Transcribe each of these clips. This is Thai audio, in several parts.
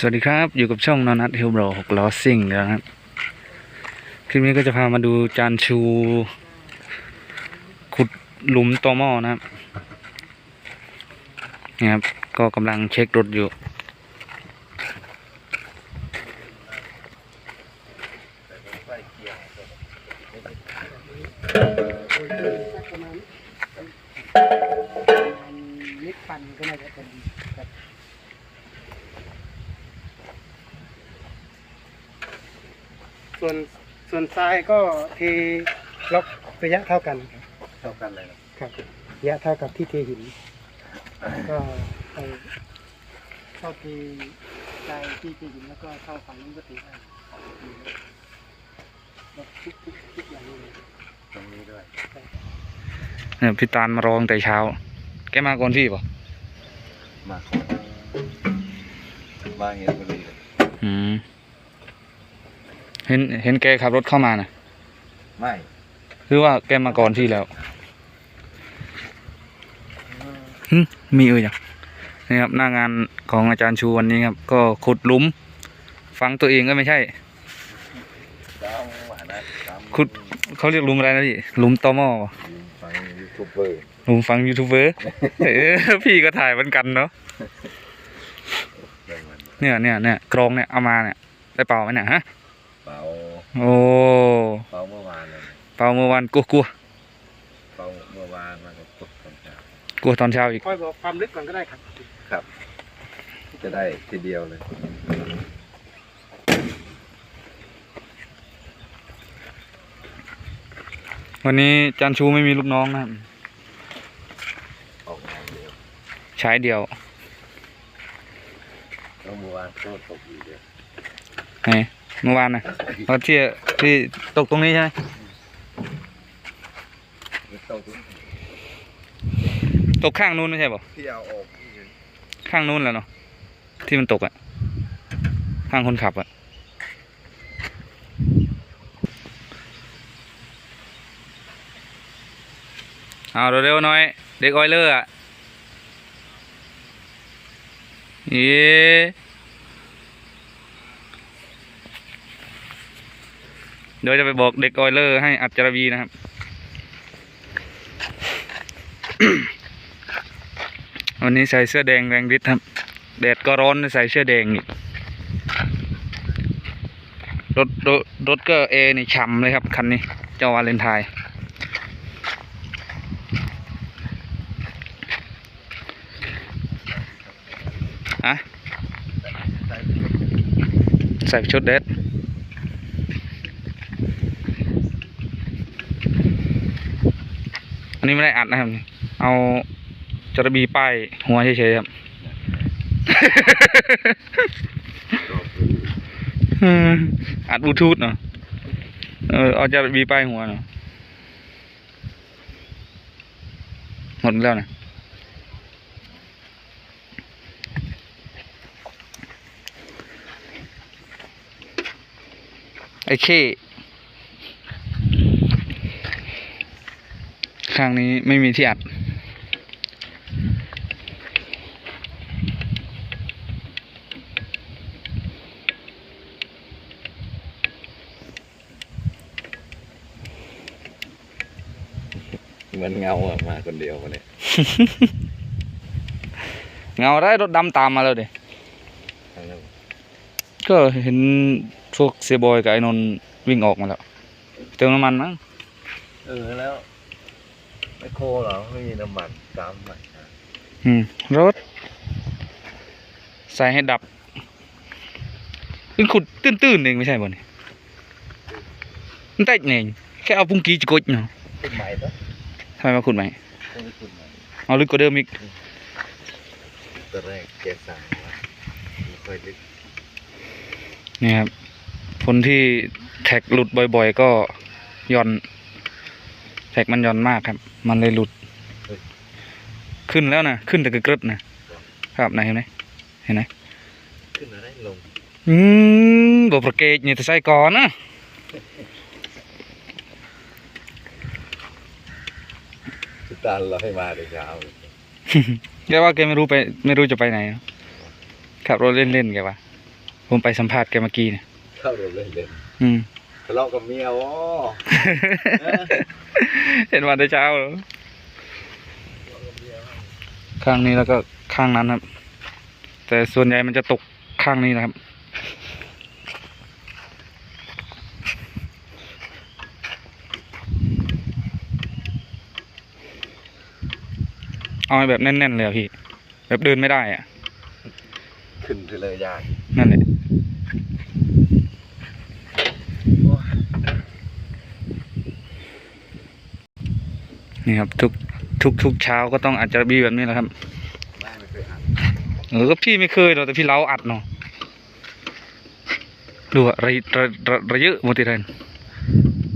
สวัสดีครับ อยู่กับช่องนอนัทเฮลโบรหกล้อซิ่งนะครับ คลิปนี้ก็จะพามาดูจานชู ขุดหลุมตอหม้อนะครับนี่ครับ ก็กำลังเช็ครถอยู่ นิดปันก็น่าจะเป็นแบบ ส่วนส่วนทรายก็เทล็อกระยะเท่ากันครับเท่ากันเลยนะครับระยะเท่ากับที่เทหินก็เอาเข้าเททรายที่เทหินแล้วก็เข้าฝั่งนู้นก็เทได้ล็อกทุกทุกทุกอย่างเลยตรงนี้ด้วยเนี่ยพี่ตาลมารอตั้งแต่เช้า แกมาก่อนพี่ป่ะมามาเห็นพอดีเลยอืม เห็นเห็นแกขับรถเข้ามานะไม่คือว่าแกมาก่อนพี่แล้วหึมีเอ่ยยังนี่ครับหน้างานของอาจารย์ชูวันนี้ครับ ก็ขุดหลุมฟังตัวเองก็ไม่ใช่ดาวหวานนะตามขุดเขาเรียกหลุมอะไรนะพี่หลุมตอหม้อปะฟังยูทูบเบอร์หลุมฟังยูทูบเบอร์เออพี่ก็ถ่ายเหมือนกันเนาะเรื่องมันเนี่ยเนี่ยเนี่ยกรองเนี่ยเอามาเนี่ยได้เป่าไหมเนี่ยฮะ เป่าโอ้เป่าเมื่อวานเลยเป่าเมื่อวานกลัวกลัวเป่าเมื่อวานมันก็ตกตอนเช้ากลัวตอนเช้าอีกค่อยบอกความลึกก่อนก็ได้ครับ ครับ จะได้ทีเดียวเลยวันนี้อาจารย์ชูไม่มีลูกน้องนะครับออกงานเดียวใช้เดียวแล้วเมื่อวานก็ตกอยู่เดียวไหน เมื่อวานนะเพราที่ที่ตกตรงนี้ใช่ไหมตกข้างนู้นไม่ใช่ป่ะที่เอาออกข้างนู้นแหละเนาะที่มันตกอะข้างคนขับอะเอาเร็วๆหน่อย เด็กออยเลอร์อะเย้ เดี๋ยวจะไปบอกเด็กออยเลอร์ให้อัจจารวีนะครับ วันนี้ใส่เสื้อแดงแรงฤทธิ์ครับ แดดก็ร้อนใส่เสื้อแดงอีกรถรถรถก็เอนี่ฉ่ำเลยครับ คันนี้ เจ้าวาเลนไทน์อะใส่ชุดเดด นนี้ไม่ได้อัดนะครับ เอาจระบีป้ายหัวเฉยๆครับอัดบลูทูธเนาะเออเอาจะบีป้ายหัวเนาะหมดแล้วนะไอ้เค ข้างนี้ไม่มีที่อัดเหมือนเงาอะมาคนเดียวมาเนี่ย เงาได้รถดำตามมาแล้วเด็ทางนั้นก็เห็นพวกเสียบอยกับไอ้นนท์วิ่งออกมาแล้ว เติมน้ำมันมั้งเออแล้ว ไมโครเหรอไม่มีน้ำมันตามมาอืมรถ ใส่ให้ดับคือขุดตื้นๆเองไม่ใช่บ่เนี่ยมันแตกเองแค่เอาปุ้งกี้จะกดเนาะขึ้นใหม่ปะทำไมมาขุดใหม่ต้องไปขึ้นใหม่เอาลึกกว่าเดิมอีกตอนแรกแกสั่งว่าไม่ค่อยลึกนี่ครับคนที่แท็กหลุดบ่อยๆ ก็หย่อนแท็กมันหย่อนมากครับ มันเลยหลุด ขึ้นแล้วนะขึ้นแต่กระกรึดนะครับไหนเห็นไหมเห็นไหมขึ้นอะไรลงอืมบ่ประเกตนี่แต่ใส่ก่อนนะสุดตานเราให้มาแต่เช้าแกว่าแกไม่รู้ไปไม่รู้จะไปไหนนะขับรถเล่นๆแกว่าผมไปสัมภาษณ์แกเมื่อกี้เนี่ยเข้าเดินเล่นเล่นอืม ทะเลาะกับเมียอ๋อเห็นวันแต่เช้าเหรอข้างนี้แล้วก็ข้างนั้นครับ แต่ส่วนใหญ่มันจะตกข้างนี้นะครับเอาให้แบบแน่นๆเลยอะพี่ แบบเดินไม่ได้อะขึ้นไปเลยยากนั่นแหละ นี่ครับ ทุกทุกทุกเช้าก็ต้องอาจจะบีแบบนี้แหละครับไม่ไม่เคยอ่านเออก็พี่ไม่เคยหรอกแต่พี่เล้าอัดเนาะดูอะระระระระเยอะโมติเรน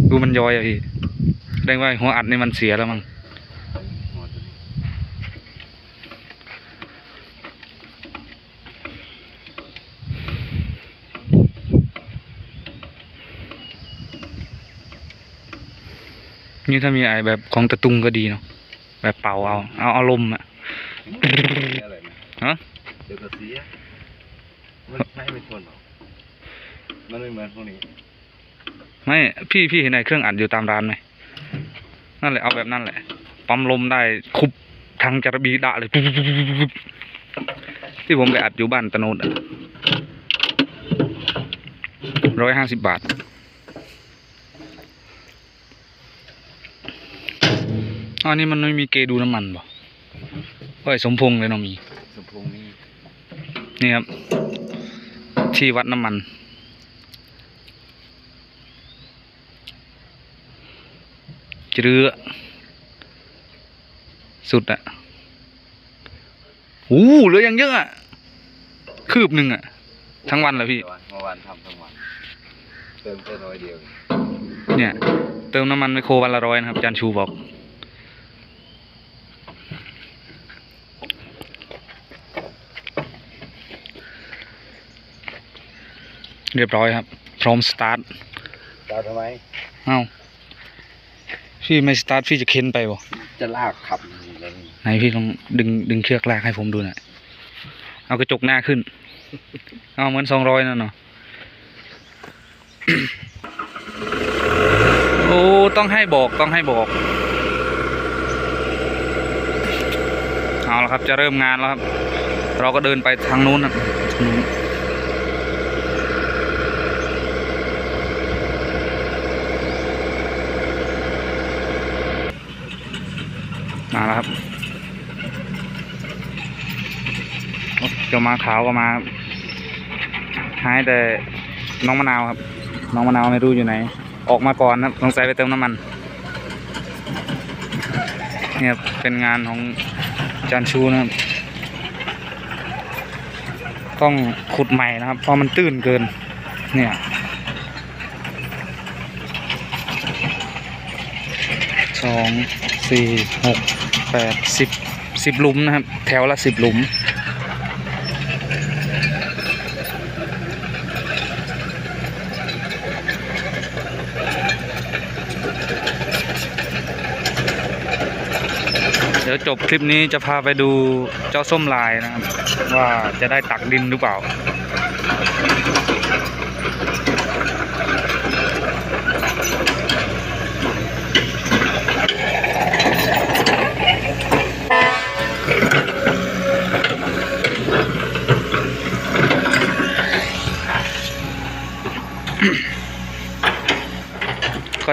ดูมันย้อยอะพี่แสดงว่าหัวอัดนี่มันเสียแล้วมั้ง หมด นี่ถ้ามีไอแบบของตะตุงก็ดีเนาะแบบเป่าเอา เอาอารมณ์อะอะไรนะฮะเดี๋ยวก็เสียมันใช้ไม่ทนหรอกมันไม่เหมือนพวกนี้ไม่พี่พี่เห็นไอเครื่องอัดอยู่ตามร้านไหมนั่นแหละเอาแบบนั่นแหละปั๊มลมได้คุบทางจระบีดะเลยปุ๊บปุ๊บปุ๊บปุ๊บที่ผมไปอัดอยู่บ้านตะโนดอะร้อยห้าสิบบาท อันนี้มันไม่มีเกดูน้ำมันบ่ก็ไอ้สมพงษ์เลยเนาะมี สมพงษ์นี่นี่ครับ ที่วัดน้ำมันเจือสุดอะโอ้เหลือยังเยอะอะคืบหนึ่งอะทั้งวันเลยพี่เมื่อวานทำทั้งวัน เติมแค่น้อยเดียว เนี่ย เติมน้ำมันไมโครวันละร้อยนะครับอาจารย์ชูบอก เรียบร้อยครับ พร้อมสตาร์ทตามทำไมเอ้าพี่ไม่สตาร์ทพี่จะเค้นไปบ่จะลากขับอย่างไรนี่ไหนพี่ลองดึงดึงเชือกลากให้ผมดูหน่อยเอากระจกหน้าขึ้น เอาเหมือนสองร้อยนั่นเนาะโอ้ต้องให้บอกต้องให้บอก เอาละครับจะเริ่มงานแล้วครับ เราก็เดินไปทางนู้นนะทางนู้น มาแล้วครับจ้ามาขาวก็มาหายแต่น้องมะนาวครับ น้องมะนาวไม่รู้อยู่ไหน ออกมาก่อนครับสงสัยไปเติมน้ำมันเนี่ยเป็นงานของจานชูนะครับ ต้องขุดใหม่นะครับ เพราะมันตื้นเกิน เนี่ย สองสี่หกแปดสิบสิบหลุมนะครับ แถวละสิบหลุม เดี๋ยวจบคลิปนี้จะพาไปดูเจ้าส้มลายนะครับ ว่าจะได้ตักดินหรือเปล่า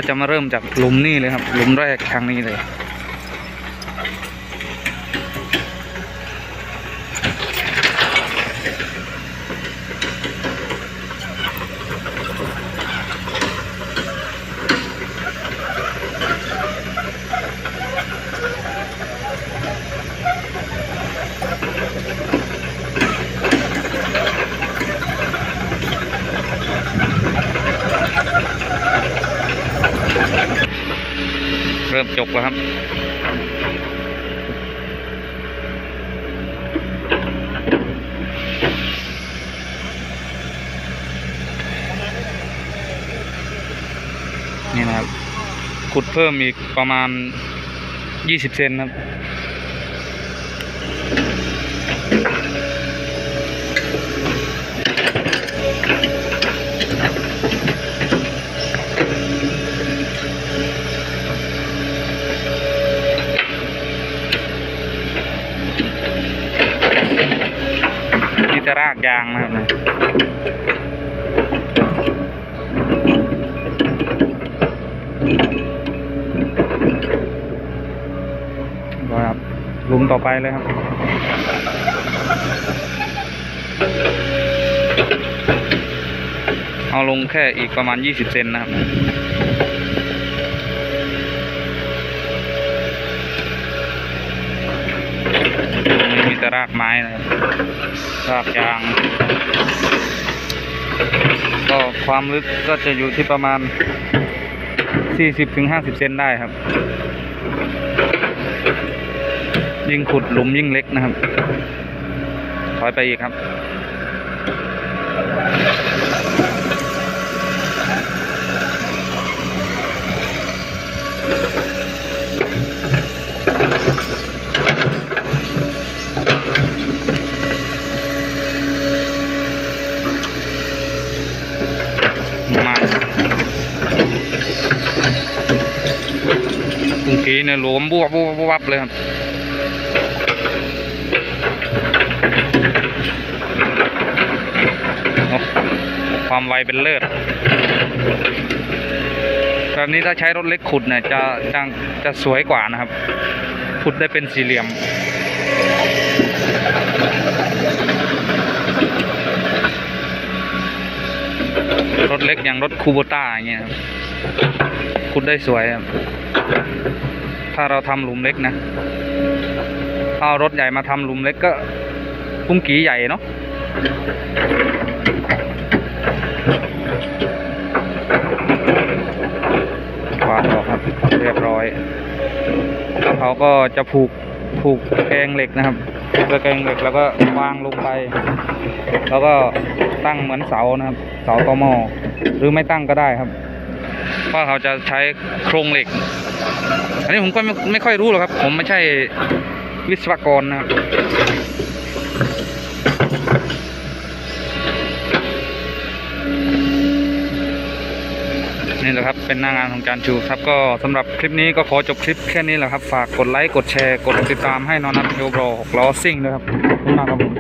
จะมาเริ่มจากหลุมนี่เลยครับหลุมแรกทางนี้เลย ริ่มจบแล้วครับ นี่นะครับ ขุดเพิ่มอีกประมาณยี่สิบเซนครับ ลุมต่อไปเลยครับ เอาลงแค่อีกประมาณ 20 เซนนะครับไม่มีแต่รากไม้นะครับรากยาง ก็ความลึกก็จะอยู่ที่ประมาณ 40-50ถึง50เซนได้ครับ ยิ่งขุดหลุมยิ่งเล็กนะครับ ถอยไปอีกครับ มาเมื่อกี้เนี่ยหลวมบวบบวบบวบเลยครับ ความไวเป็นเลิศแบบนี้ถ้าใช้รถเล็กขุดเนี่ยจะจะจะสวยกว่านะครับ ขุดได้เป็นสี่เหลี่ยม รถเล็กอย่างรถคูโบต้าอย่างเงี้ยครับขุดได้สวยครับถ้าเราทำหลุมเล็กนะเอารถใหญ่มาทำหลุมเล็กก็ปุ้งกีใหญ่เนาะ ครับเรียบร้อยแล้วเขาก็จะผูกผูกตะแกรงเหล็กนะครับผูกตะแกรงเหล็กแล้วก็วางลงไป แล้วก็ตั้งเหมือนเสานะครับ เสาตอหมอหรือไม่ตั้งก็ได้ครับเพราะเขาจะใช้โครงเหล็ก อันนี้ผมก็ไม่ไม่ค่อยรู้หรอกครับ ผมไม่ใช่วิศวกรนะครับ นี่แหละครับเป็นหน้างานของจานชูครับก็สำหรับคลิปนี้ก็ขอจบคลิปแค่นี้แหละครับ ฝากกดไลค์กดแชร์กดติดตามให้นอนนัทเฮลบรหกล้อซิ่งด้วยครับขอบคุณมากครับผม